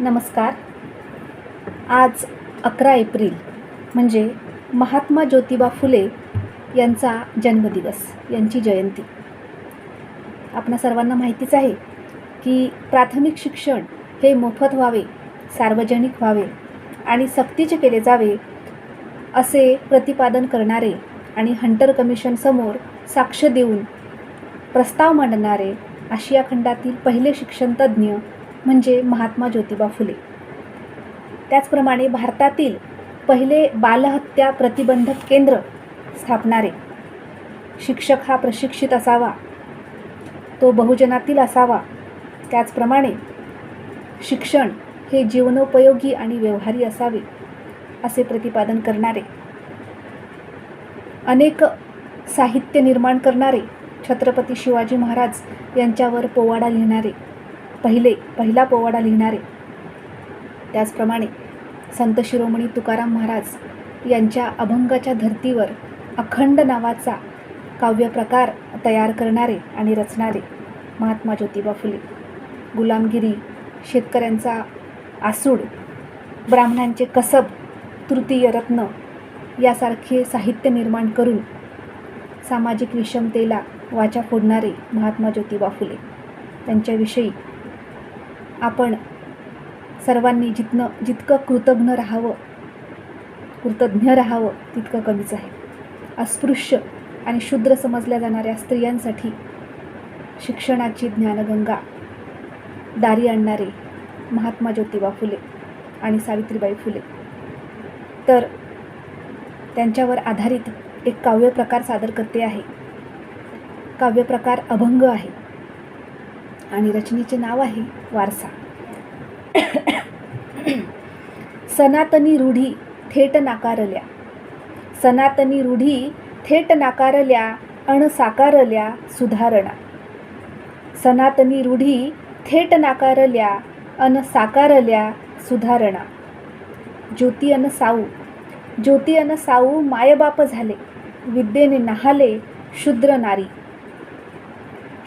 नमस्कार. आज अकरा एप्रिल म्हणजे महात्मा ज्योतिबा फुले यांचा जन्मदिवस यांची जयंती. आपणा सर्वांना माहितीच आहे की प्राथमिक शिक्षण हे मोफत व्हावे सार्वजनिक व्हावे आणि सक्तीचे केले जावे असे प्रतिपादन करणारे आणि हंटर कमिशनसमोर साक्ष देऊन प्रस्ताव मांडणारे आशिया खंडातील पहिले शिक्षणतज्ज्ञ म्हणजे महात्मा ज्योतिबा फुले. त्याचप्रमाणे भारतातील पहिले बालहत्या प्रतिबंधक केंद्र स्थापणारे. शिक्षक हा प्रशिक्षित असावा. तो बहुजनातील असावा. त्याचप्रमाणे शिक्षण हे जीवनोपयोगी आणि व्यवहारी असावे असे प्रतिपादन करणारे. अनेक साहित्य निर्माण करणारे छत्रपती शिवाजी महाराज यांच्यावर पोवाडा लिहिणारे. पहिले पहिला पोवाडा लिहिणारे. त्याचप्रमाणे संत शिरोमणी तुकाराम महाराज यांच्या अभंगाच्या धर्तीवर अखंड नावाचा काव्यप्रकार तयार करणारे आणि रचणारे महात्मा ज्योतिबा फुले. गुलामगिरी शेतकऱ्यांचा आसूड ब्राह्मणांचे कसब तृतीय रत्न यासारखे साहित्य निर्माण करून सामाजिक विषमतेला वाचा फोडणारे महात्मा ज्योतिबा फुले. त्यांच्याविषयी आपण सर्वांनी जितनं जितकं कृतज्ञ राहावं कृतज्ञ राहावं तितकं कमीच आहे. अस्पृश्य आणि शूद्र समजल्या जाणाऱ्या स्त्रियांसाठी शिक्षणाची ज्ञानगंगा दारी आणणारे महात्मा ज्योतिबा फुले आणि सावित्रीबाई फुले. तर त्यांच्यावर आधारित एक काव्यप्रकार सादर करते आहे. काव्यप्रकार अभंग आहे. आणि रचनेचे नाव आहे वारसा. सनातनी रूढी थेट नाकारल्या. सनातनी रूढी थेट नाकारल्या अण साकारल्या सुधारणा. सनातनी रूढी थेट नाकारल्या अन साकारल्या सुधारणा. ज्योती अन साऊ. ज्योती अन साऊ मायबाप झाले. विद्येने नहाले शूद्र नारी.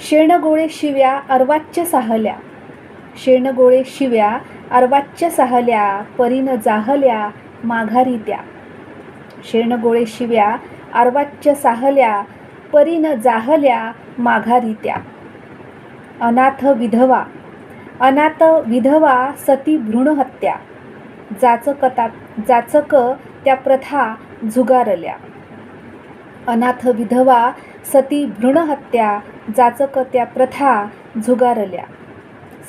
शेणगोळे शिव्या अर्वाच्य साहल्या. शेणगोळे शिव्या अर्वाच्य साहल्या परीन जाहल्या माघारी त्या शेणगोळे शिव्या अर्वाच्य साहल्या परीन जाहल्या माघारी त्या अनाथ विधवा. अनाथ विधवा सती भ्रूणहत्या जाचकता जाचक त्या प्रथा झुगारल्या अनाथ विधवा सती भ्रूणहत्या जाचकत्या प्रथा झुगारल्या.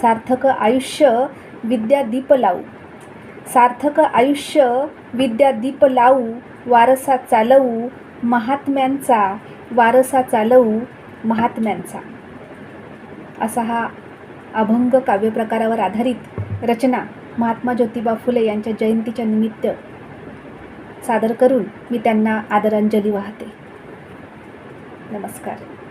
सार्थक आयुष्य विद्या दीप लावू. सार्थक आयुष्य विद्या दीप लावू वारसा चालवू महात्म्यांचा वारसा चालवू महात्म्यांचा. असा हा अभंग काव्यप्रकारावर आधारित रचना महात्मा ज्योतिबा फुले यांच्या जयंतीच्या निमित्त सादर करून मी त्यांना आदरांजली वाहते. नमस्कार.